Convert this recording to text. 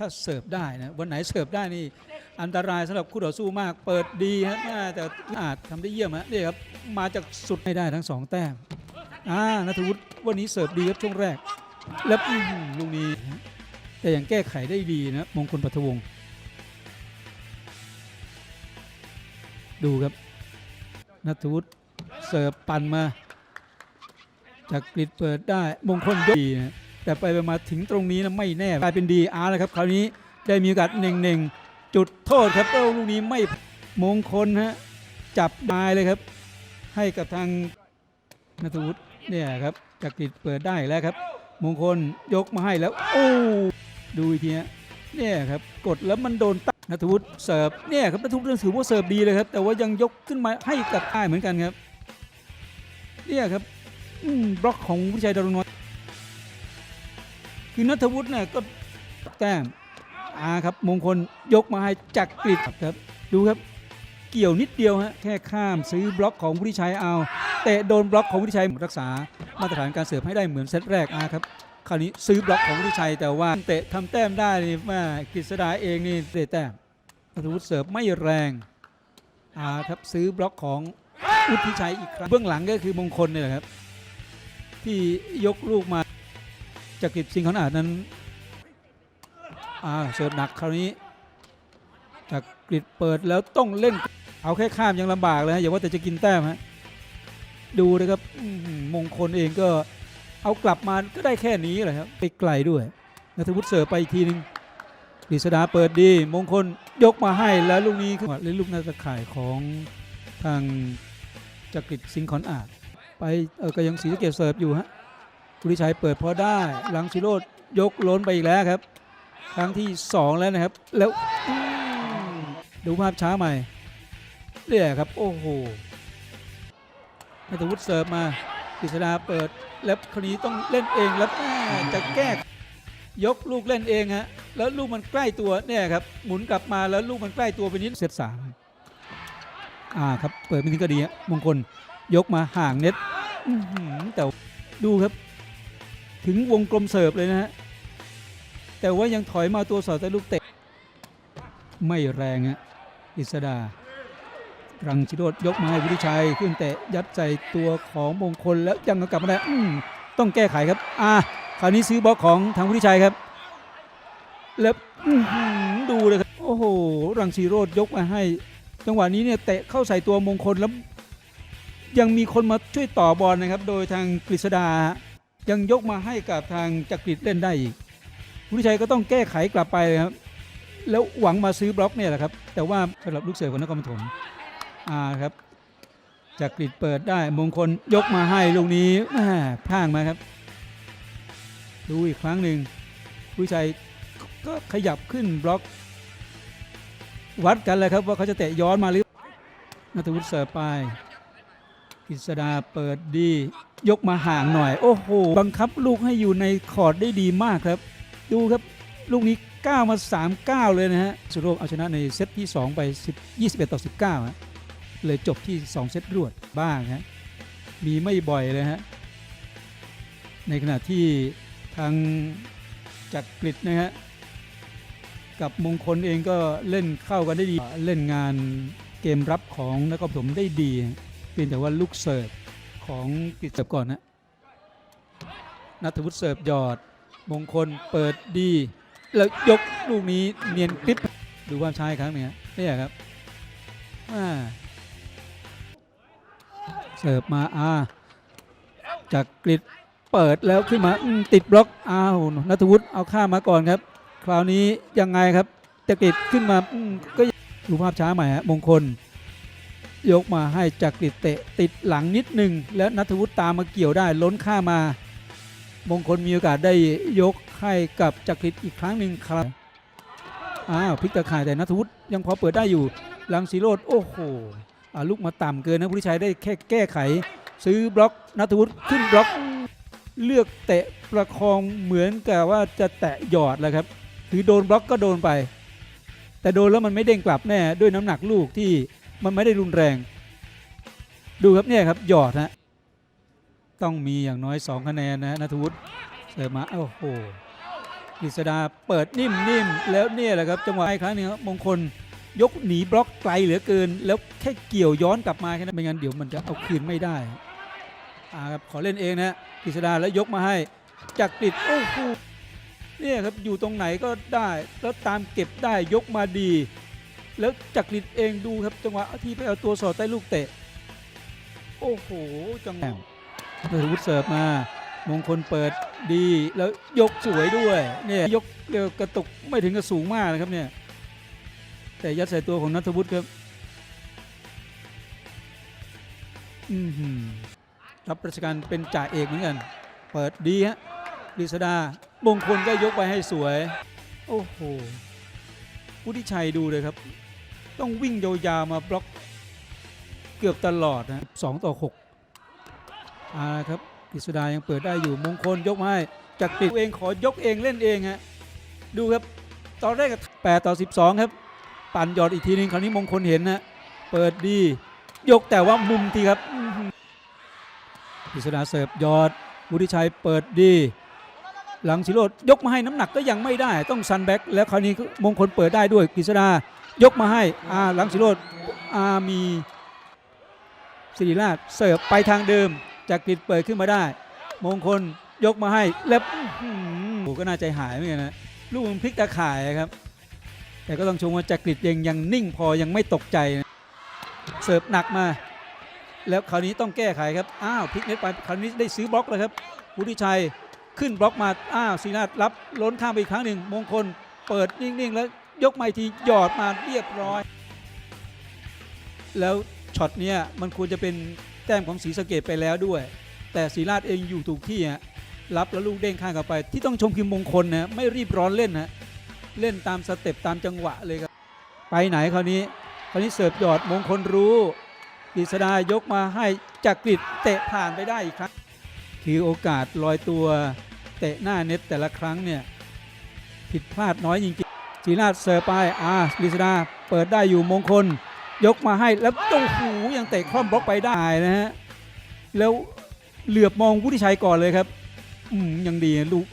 ถ้าเสิร์ฟได้นะวันไหนเสิร์ฟได้นี่อันตรายสำหรับคู่ต่อสู้มาก เปิดดีฮะแต่อาจทำได้เยี่ยมฮะนี่ครับมาจากสุดให้ได้ทั้งสองแต้มอ่านัทวุฒิวันนี้เสิร์ฟดีครับช่วงแรก แล้วลูกนี้แต่ยังแก้ไขได้ดีนะมงคลปัทวงศ์ดูครับนัทวุฒิเสิร์ฟปั่นมาจากกริดเปิดได้มงคลดีนะ แต่ไปๆมาถึงตรงนี้นะไม่แน่กลายเป็นดีอาร์แล้วครับคราวนี้ได้มีโอกาสเน่งๆจุดโทษครับลูกนี้ไม่มงคลฮะจับได้เลยครับ ให้กับทางนัทวุฒิเนี่ยครับจากริดเปิดได้แล้วครับ มงคลยกมาให้แล้ว โอ้ดูอีกทีฮะเนี่ยครับกดแล้วมันโดนตันัทวุฒิเสิร์ฟเนี่ยครับนัทวุฒิถือว่าเสิร์ฟดีเลยครับ แต่ว่ายังยกขึ้นมาให้กับอ้ายเหมือนกันครับเนี่ยครับบล็อกของวิชัยดารุณน้อย คือนัทวุฒิเนี่ยก็แต้มอาครับมงคลยกมาให้จักกริดครับ ดูครับเกี่ยวนิดเดียวฮะแค่ข้ามซื้อบล็อกของวุฒิชัยเอาเตะโดนบล็อกของวุฒิชัยรักษามาตรฐานการเสิร์ฟให้ได้เหมือนเซตแรกอาครับคราวนี้ซื้อบล็อกของวุฒิชัยแต่ว่าเตะทำแต้มได้นี่แม่กฤษดาเองนี่เตะแต้มนัทวุฒิเสิร์ฟไม่แรงอาครับซื้อบล็อกของวุฒิชัยอีกครั้งเบื้องหลังก็คือมงคลนี่แหละครับ ที่ยกลูกมา จากกิจสิงห์ขอนอาจนั้นอ่าเสิร์ฟหนักคราวนี้จากกริดเปิดแล้วต้องเล่นเอาแค่ข้ามยังลำบากเลยฮะอย่าว่าแต่จะกินแต้มฮะดูนะครับมงคลเองก็เอากลับมาก็ได้แค่นี้แหละครับไปไกลด้วยนัทวุฒิเสิร์ฟไปอีกทีหนึงกฤษดาเปิดดี มงคลยกมาให้แล้วลูกนี้ขึ้นมาเล่นลูกหนาตะข่ายของทางจักริดสิงห์ขอนอาจไปเออก็ยังศรีสเกดเสิร์ฟอยู่ฮะ กุริชัยเปิดพอได้หลังชิโรดยกล้นไปอีกแล้วครับ ครั้งที่ 2 แล้วนะครับ แล้วดูภาพช้าใหม่เนี่ยครับ โอ้โหนัทวุฒิเสิร์ฟมากฤษดาเปิดแล้วครนี้ต้องเล่นเองแล้วจะแก้ยกลูกเล่นเองฮะแล้วลูกมันใกล้ตัวเนี่ยครับหมุนกลับมาแล้วลูกมันใกล้ตัวไปนิดเซตสามอ่าครับเปิดไปนี้ก็ดีฮะมงคลยกมาห่างเน็ตแต่ดูครับ ถึงวงกลมเสิร์ฟเลยนะฮะ แต่ว่ายังถอยมาตัวสอดแต่ลูกเตะ ไม่แรงฮะอิสดารังชิโรดยกมาให้วิริชัยขึ้นเตะยัดใส่ตัวของมงคลแล้วยังกลับมาได้ต้องแก้ไขครับ อ่าคราวนี้ซื้อบล็อกของทางวิริชัยครับ แล้วดูเลยครับ โอ้โห รังสีโรดยกมาให้ จังหวะนี้เนี่ยเตะเข้าใส่ตัวมงคลแล้ว ยังมีคนมาช่วยต่อบอลนะครับ โดยทางกฤษดา ยังยกมาให้กับทางจักริดเล่นได้อีกวุฒิชัยก็ต้องแก้ไขกลับไปครับ แล้วหวังมาซื้อบล็อกเนี่ยแหละครับ แต่ว่าสำหรับลูกเสือของนครปฐมอ่าครับจักริดเปิดได้มงคลยกมาให้ลูกนี้แม่พลางมาครับ ดูอีกครั้งหนึ่งวุฒิชัยก็ขยับขึ้นบล็อก วัดกันเลยครับว่าเขาจะเตะย้อนมาหรือนัทวุฒิเสิร์ฟไป กฤษดาเปิดดี ยกมาห่างหน่อย โอ้โห บังคับลูกให้อยู่ในคอร์ดได้ดีมากครับ ดูครับลูกนี้ก้าวมา3 9เลยนะฮะสุโรคเอาชนะในเซตที่ 2 ไป10 21 ต่อ 19ฮะเลยจบที่ 2 เซตรวดบ้างฮะมีไม่บ่อยเลยฮะในขณะที่ทางจักรกริดนะฮะกับมงคลเองก็เล่นเข้ากันได้ดี เล่นงานเกมรับของนครปฐมได้ดี พียงแต่ว่าลูกเสิร์ฟของกฤษเสิร์ฟก่อนนะนัทวุฒิเสิร์ฟยอด มงคลเปิดดี แล้วยกลูกนี้เนียนกริบดูความช้าอีกครั้งหนึงฮะเนี่ยครับเสิร์ฟมาอาจากกริดเปิดแล้วขึ้นมาติดบล็อกอ้าวนัทวุฒิเอาข้ามาก่อนครับ คราวนี้ยังไงครับจักริดขึ้นมาก็ดูภาพช้าใหม่ฮะมงคล ยกมาให้จักริดเตะติดหลังนิดหนึ่งแล้วนัทวุฒิตามมาเกี่ยวได้ล้นข้ามา มงคลมีโอกาสได้ยกให้กับจักริดอีกครั้งหนึ่งครับอ้าวพลิกตะข่ายแต่นัทวุฒิยังพอเปิดได้อยู่ลังสีโรดโอ้โหลูกมาต่ำเกินนะผู้ชัยได้แค่แก้ไข ซื้อบล็อกนัทวุฒิขึ้นบล็อกเลือกเตะประคองเหมือนกับว่าจะแตะหยอดแหละครับคือโดนบล็อกก็โดนไป แต่โดนแล้วมันไม่เด้งกลับแน่ด้วยน้ำหนักลูกที่ มันไม่ได้รุนแรง ดูครับเนี่ยครับหยอดฮะต้องมีอย่างน้อย 2 คะแนนนะนัทวุฒิเสิร์ฟมาโอ้โหกฤษดาเปิดนิ่มๆแล้วเนี่ยแหละครับจังหวะอีกครั้งหนึงครับมงคลยกหนีบล็อกไกลเหลือเกิน แล้วแค่เกี่ยวย้อนกลับมาแค่นั้นไม่งั้นเดี๋ยวมันจะเอาคืนไม่ได้อ่าครับขอเล่นเองนะกฤษดาแล้วยกมาให้จากกฤษโอ้โหเนี่ยครับอยู่ตรงไหนก็ได้ แล้วตามเก็บได้ยกมาดี แล้วจักริดเองดูครับจังหวะที่ไปเอาตัวสอดใต้ลูกเตะ โอ้โห จังหวะนัทวุฒิเสิร์ฟมา มงคลเปิดดีแล้วยกสวยด้วย เนี่ยยกเร็วกระตุกไม่ถึงกับสูงมากนะครับเนี่ย แต่ยัดใส่ตัวของนัทวุฒิครับ อือหือรับราชการเป็นจ่าเอกเหมือนกัน เปิดดีฮะกฤษดามงคลก็ยกไปให้สวย โอ้โหวุฒิชัยดูเลยครับ ต้องวิ่งยาวๆมาบล็อกเกือบตลอดนะสองต่อหกอ่าครับกฤษดายังเปิดได้อยู่มงคลยกมาให้จากติดเองขอยกเองเล่นเองฮะดูครับตอนแรกก็แปดต่อสิบสองครับปั่นหยอดอีกทีนึงคราวนี้มงคลเห็นนะเปิดดียกแต่ว่ามุมทีครับอื้อหือกฤษดาเสิร์ฟหยอดวุฒิชัยเปิดดี หลังสิโรดยกมาให้น้ำหนักก็ยังไม่ได้ต้องซันแบ็กแล้วคราวนี้มงคลเปิดได้ด้วยกฤษดา ยกมาให้อาหลังสิโรดอามีสิริราชเสิร์ฟไปทางเดิมจากกฤษเปิดขึ้นมาได้ มงคลยกมาให้แล้วหือโอ้ก็น่าใจหายเหมือนกันนะลูกมันพลิกตาข่ายครับ แต่ก็ต้องชมว่าจักริดยังยังนิ่งพอยังไม่ตกใจนะเสิร์ฟหนักมา แล้วคราวนี้ต้องแก้ไขครับอ้าวพลิกเน็ตไปคราวนี้ได้ซื้อบล็อกเลยครับวุฒิชัยขึ้นบล็อกมาอ้าวซีนาทรับล้นข้ามไปอีกครั้งหนึ่งมงคลเปิดนิ่งๆแล้ว ยกไมาอีกทีหยอดมาเรียบร้อย แล้วช็อตเนี้ยมันควรจะเป็นแต้มของศรีสะเกดไปแล้วด้วย แต่ศรีราชเองอยู่ถูกที่ฮะรับแล้วลูกเด้งข้างกลับไป ที่ต้องชมคือมงคลนะไม่รีบร้อนเล่นนะเล่นตามสเต็ปตามจังหวะเลยครับไปไหนคราวนี้คราวนี้เสิร์ฟหยอดมงคลรู้กฤษดายกมาให้จักริดเตะผ่านไปได้อีกครั้งคือโอกาสลอยตัวเตะหน้าเน็ตแต่ละครั้งเนี่ยผิดพลาดน้อยจริง จีนาเสิร์ฟไปอ่าลิซดาเปิดได้อยู่มงคล ยกมาให้แล้วโอ้โหยังเตะคล่อมบล็อกไปได้นะฮะแล้วเหลือบมองวุฒิชัยก่อนเลยครับ อืมยังดีลูก